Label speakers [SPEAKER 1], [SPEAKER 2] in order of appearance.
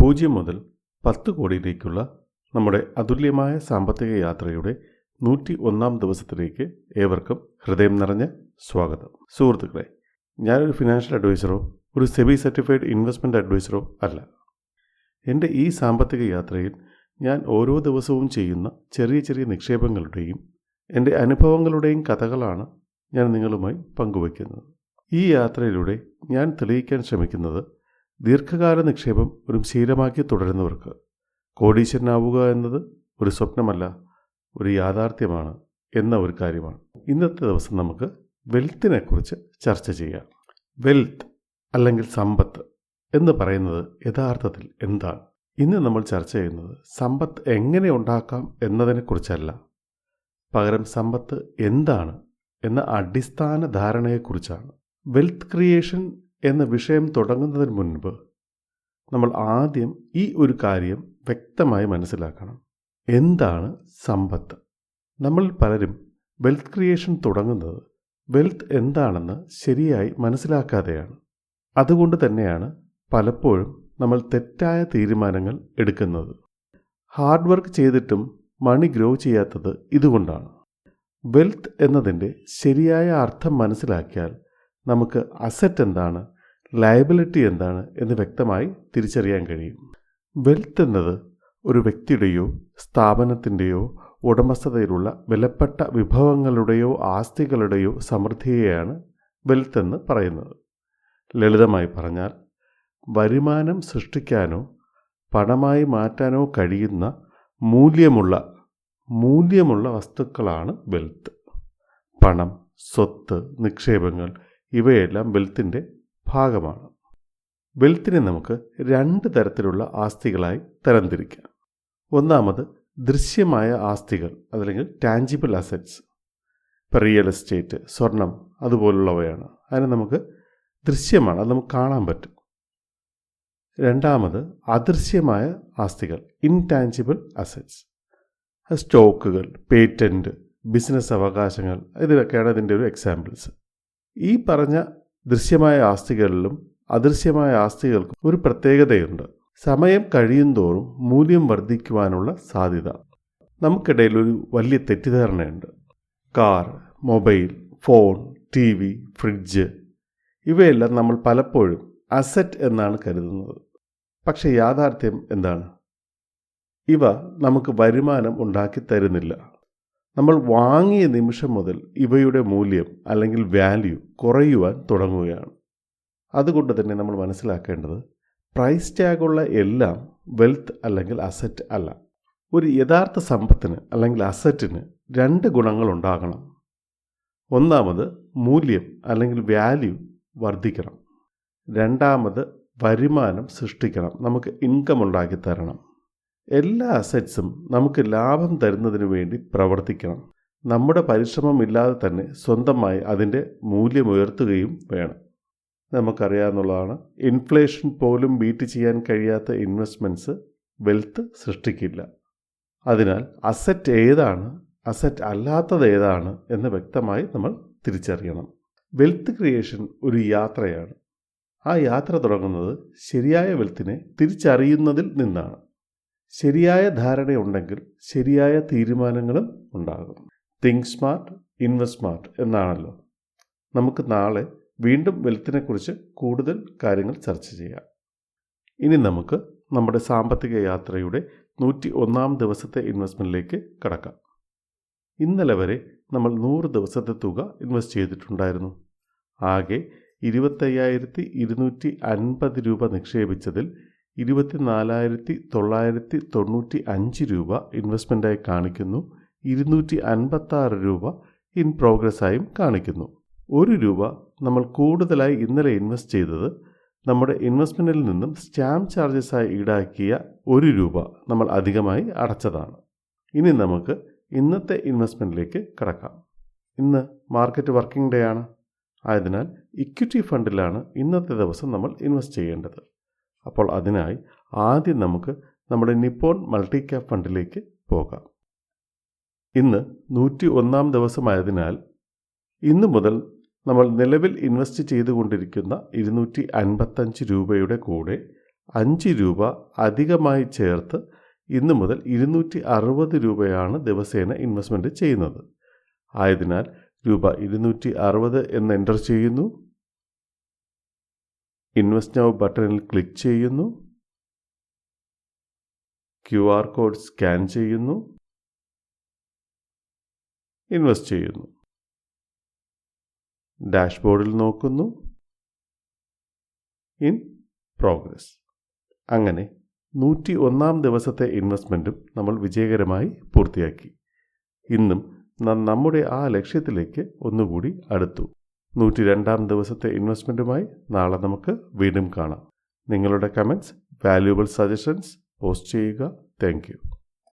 [SPEAKER 1] പൂജ്യം മുതൽ പത്ത് കോടിയിലേക്കുള്ള നമ്മുടെ അതുല്യമായ സാമ്പത്തിക യാത്രയുടെ നൂറ്റി ഒന്നാം ദിവസത്തിലേക്ക് ഏവർക്കും ഹൃദയം നിറഞ്ഞ സ്വാഗതം. സുഹൃത്തുക്കളെ ഞാനൊരു ഫിനാൻഷ്യൽ അഡ്വൈസറോ ഒരു സെബി സർട്ടിഫൈഡ് ഇൻവെസ്റ്റ്മെന്റ് അഡ്വൈസറോ അല്ല. എന്റെ ഈ സാമ്പത്തിക യാത്രയിൽ ഞാൻ ഓരോ ദിവസവും ചെയ്യുന്ന ചെറിയ ചെറിയ നിക്ഷേപങ്ങളുടെയും എന്റെ അനുഭവങ്ങളുടെയും കഥകളാണ് ഞാൻ നിങ്ങളുമായി പങ്കുവയ്ക്കുന്നത്. ഈ യാത്രയിലൂടെ ഞാൻ തെളിയിക്കാൻ ശ്രമിക്കുന്നത് ദീർഘകാല നിക്ഷേപം ഒരു ശീലമാക്കി തുടരുന്നവർക്ക് കോടീശ്വരനാവുക എന്നത് ഒരു സ്വപ്നമല്ല ഒരു യാഥാർത്ഥ്യമാണ് എന്ന ഒരു കാര്യമാണ്. ഇന്നത്തെ ദിവസം നമുക്ക് വെൽത്തിനെക്കുറിച്ച് ചർച്ച ചെയ്യാം. വെൽത്ത് അല്ലെങ്കിൽ സമ്പത്ത് എന്ന് പറയുന്നത് യഥാർത്ഥത്തിൽ എന്താണ്? ഇന്ന് നമ്മൾ ചർച്ച ചെയ്യുന്നത് സമ്പത്ത് എങ്ങനെ ഉണ്ടാക്കാം എന്നതിനെക്കുറിച്ചല്ല. പകരം സമ്പത്ത് എന്താണ് എന്ന അടിസ്ഥാന ധാരണയെക്കുറിച്ചാണ്. വെൽത്ത് ക്രിയേഷൻ എന്ന വിഷയം തുടങ്ങുന്നതിന് മുൻപ് നമ്മൾ ആദ്യം ഈ ഒരു കാര്യം വ്യക്തമായി മനസ്സിലാക്കണം. എന്താണ് സമ്പത്ത്? നമ്മൾ പലരും വെൽത്ത് ക്രിയേഷൻ തുടങ്ങുന്നത് വെൽത്ത് എന്താണെന്ന് ശരിയായി മനസ്സിലാക്കാതെയാണ്. അതുകൊണ്ട് തന്നെയാണ് പലപ്പോഴും നമ്മൾ തെറ്റായ തീരുമാനങ്ങൾ എടുക്കുന്നത്. ഹാർഡ് വർക്ക് ചെയ്തിട്ടും മണി ഗ്രോ ചെയ്യാത്തത് ഇതുകൊണ്ടാണ്. വെൽത്ത് എന്നതിന്റെ ശരിയായ അർത്ഥം മനസ്സിലാക്കിയാൽ നമുക്ക് അസറ്റ് എന്താണ് ലയബിലിറ്റി എന്താണ് എന്ന് വ്യക്തമായി തിരിച്ചറിയാൻ കഴിയും. വെൽത്ത് എന്നത് ഒരു വ്യക്തിയുടെയോ സ്ഥാപനത്തിന്റെയോ ഉടമസ്ഥതയിലുള്ള വിലപ്പെട്ട വിഭവങ്ങളുടെയോ ആസ്തികളുടെയോ സമൃദ്ധിയെയാണ് വെൽത്ത് എന്ന് പറയുന്നത്. ലളിതമായി പറഞ്ഞാൽ വരുമാനം സൃഷ്ടിക്കാനോ പണമായി മാറ്റാനോ കഴിയുന്ന മൂല്യമുള്ള മൂല്യമുള്ള വസ്തുക്കളാണ് വെൽത്ത് പണം സ്വത്ത് നിക്ഷേപങ്ങൾ ഇവയെല്ലാം വെൽത്തിന്റെ ഭാഗമാണ്. വെൽത്തിനെ നമുക്ക് രണ്ട് തരത്തിലുള്ള ആസ്തികളായി തരംതിരിക്കാം. ഒന്നാമത് ദൃശ്യമായ ആസ്തികൾ അതല്ലെങ്കിൽ ടാഞ്ചിബിൾ അസറ്റ്സ് ഇപ്പോൾ റിയൽ എസ്റ്റേറ്റ് സ്വർണം അതുപോലുള്ളവയാണ്. അതിനെ നമുക്ക് ദൃശ്യമാണ് അത് നമുക്ക് കാണാൻ പറ്റും. രണ്ടാമത് അദൃശ്യമായ ആസ്തികൾ ഇൻടാഞ്ചിബിൾ അസറ്റ്സ് സ്റ്റോക്കുകൾ പേറ്റന്റ് ബിസിനസ് അവകാശങ്ങൾ ഇതിലൊക്കെയാണ് ഇതിന്റെ ഒരു എക്സാമ്പിൾസ് ഈ പറഞ്ഞ ദൃശ്യമായ ആസ്തികളിലും അദൃശ്യമായ ആസ്തികൾക്കും ഒരു പ്രത്യേകതയുണ്ട്. സമയം കഴിയുന്തോറും മൂല്യം വർദ്ധിക്കുവാനുള്ള സാധ്യത. നമുക്കിടയിൽ ഒരു വലിയ തെറ്റിദ്ധാരണയുണ്ട്. Car mobile phone T V fridge ഇവയെല്ലാം നമ്മൾ പലപ്പോഴും അസറ്റ് എന്നാണ് കരുതുന്നത്. പക്ഷേ യാഥാർത്ഥ്യം എന്താണ്? ഇവ നമുക്ക് വരുമാനം ഉണ്ടാക്കി തരുന്നില്ല നമ്മൾ വാങ്ങിയ നിമിഷം മുതൽ ഇവയുടെ മൂല്യം അല്ലെങ്കിൽ വാല്യൂ കുറയുവാൻ തുടങ്ങുകയാണ്. അതുകൊണ്ട് തന്നെ നമ്മൾ മനസ്സിലാക്കേണ്ടത് പ്രൈസ് ടാഗുള്ള എല്ലാം വെൽത്ത് അല്ലെങ്കിൽ അസറ്റ് അല്ല. ഒരു യഥാർത്ഥ സമ്പത്തിന് അല്ലെങ്കിൽ അസറ്റിന് രണ്ട് ഗുണങ്ങൾ ഉണ്ടാകണം. ഒന്നാമത് മൂല്യം അല്ലെങ്കിൽ വാല്യൂ വർദ്ധിക്കണം. രണ്ടാമത് വരുമാനം സൃഷ്ടിക്കണം. നമുക്ക് ഇൻകം ഉണ്ടാക്കി തരണം. എല്ലാ അസറ്റ്സും നമുക്ക് ലാഭം തരുന്നതിന് വേണ്ടി പ്രവർത്തിക്കണം. നമ്മുടെ പരിശ്രമം ഇല്ലാതെ തന്നെ സ്വന്തമായി അതിന്റെ മൂല്യമുയർത്തുകയും വേണം. നമുക്കറിയാവുന്നതാണ് ഇൻഫ്ലേഷൻ പോലും ബീറ്റ് ചെയ്യാൻ കഴിയാത്ത ഇൻവെസ്റ്റ്മെന്റ്സ് വെൽത്ത് സൃഷ്ടിക്കില്ല. അതിനാൽ അസറ്റ് ഏതാണ് അസറ്റ് അല്ലാത്തത് ഏതാണ് എന്ന് വ്യക്തമായി നമ്മൾ തിരിച്ചറിയണം. വെൽത്ത് ക്രിയേഷൻ ഒരു യാത്രയാണ്. ആ യാത്ര തുടങ്ങുന്നത് ശരിയായ വെൽത്തിനെ തിരിച്ചറിയുന്നതിൽ നിന്നാണ്. ശരിയായ ധാരണയുണ്ടെങ്കിൽ ശരിയായ തീരുമാനങ്ങളും ഉണ്ടാകും. തിങ്ക് സ്മാർട്ട് ഇൻവെസ്റ്റ് സ്മാർട്ട് എന്നാണല്ലോ. നമുക്ക് നാളെ വീണ്ടും വെൽത്തിനെക്കുറിച്ച് കൂടുതൽ കാര്യങ്ങൾ ചർച്ച ചെയ്യാം. ഇനി നമുക്ക് നമ്മുടെ സാമ്പത്തിക യാത്രയുടെ നൂറ്റി ഒന്നാം ദിവസത്തെ ഇൻവെസ്റ്റ്മെന്റിലേക്ക് കടക്കാം. ഇന്നലെ വരെ നമ്മൾ നൂറ് ദിവസത്തെ തുക ഇൻവെസ്റ്റ് ചെയ്തിട്ടുണ്ടായിരുന്നു. ആകെ ഇരുപത്തയ്യായിരത്തി ഇരുന്നൂറ്റി അൻപത് രൂപ നിക്ഷേപിച്ചതിൽ ഇരുപത്തിനാലായിരത്തി തൊള്ളായിരത്തി തൊണ്ണൂറ്റി അഞ്ച് രൂപ ഇൻവെസ്റ്റ്മെന്റായി കാണിക്കുന്നു. ഇരുന്നൂറ്റി അൻപത്താറ് രൂപ ഇൻ പ്രോഗ്രസ്സായും കാണിക്കുന്നു. ഒരു രൂപ നമ്മൾ കൂടുതലായി ഇന്നലെ ഇൻവെസ്റ്റ് ചെയ്തത് നമ്മുടെ ഇൻവെസ്റ്റ്മെന്റിൽ നിന്നും സ്റ്റാമ്പ് ചാർജസായി ഈടാക്കിയ ഒരു രൂപ നമ്മൾ അധികമായി അടച്ചതാണ്. ഇനി നമുക്ക് ഇന്നത്തെ ഇൻവെസ്റ്റ്മെന്റിലേക്ക് കടക്കാം. ഇന്ന് മാർക്കറ്റ് വർക്കിംഗ് ഡേ ആണ്. ആയതിനാൽ ഇക്വിറ്റി ഫണ്ടിലാണ് ഇന്നത്തെ ദിവസം നമ്മൾ ഇൻവെസ്റ്റ് ചെയ്യേണ്ടത്. അപ്പോൾ അതിനായി ആദ്യം നമുക്ക് നമ്മുടെ നിപ്പോൺ മൾട്ടി ക്യാപ് ഫണ്ടിലേക്ക് പോകാം. ഇന്ന് നൂറ്റി ഒന്നാം ദിവസമായതിനാൽ ഇന്നു മുതൽ നമ്മൾ നിലവിൽ ഇൻവെസ്റ്റ് ചെയ്തുകൊണ്ടിരിക്കുന്ന ഇരുന്നൂറ്റി അൻപത്തഞ്ച് രൂപയുടെ കൂടെ അഞ്ച് രൂപ അധികമായി ചേർത്ത് ഇന്നു മുതൽ ഇരുന്നൂറ്റി അറുപത് രൂപയാണ് ദിവസേന ഇൻവെസ്റ്റ്മെന്റ് ചെയ്യുന്നത്. ആയതിനാൽ രൂപ ഇരുന്നൂറ്റി അറുപത് എന്ന് എന്റർ ചെയ്യുന്നു. ഇൻവെസ്റ്റ് നൗ ബട്ടണിൽ ക്ലിക്ക് ചെയ്യുന്നു. ക്യു ആർ കോഡ് സ്കാൻ ചെയ്യുന്നു. ഇൻവെസ്റ്റ് ചെയ്യുന്നു. ഡാഷ്ബോർഡിൽ നോക്കുന്നു. In progress. അങ്ങനെ നൂറ്റി ഒന്നാം ദിവസത്തെ ഇൻവെസ്റ്റ്മെന്റും നമ്മൾ വിജയകരമായി പൂർത്തിയാക്കി. ഇന്നും നമ്മുടെ ആ ലക്ഷ്യത്തിലേക്ക് ഒന്നുകൂടി അടുത്തു. നൂറ്റി രണ്ടാം ദിവസത്തെ ഇൻവെസ്റ്റ്മെന്റുമായി നാളെ നമുക്ക് വീണ്ടും കാണാം. നിങ്ങളുടെ കമന്റ്സ് വാല്യൂബിൾ സജഷൻസ് പോസ്റ്റ് ചെയ്യുക. താങ്ക്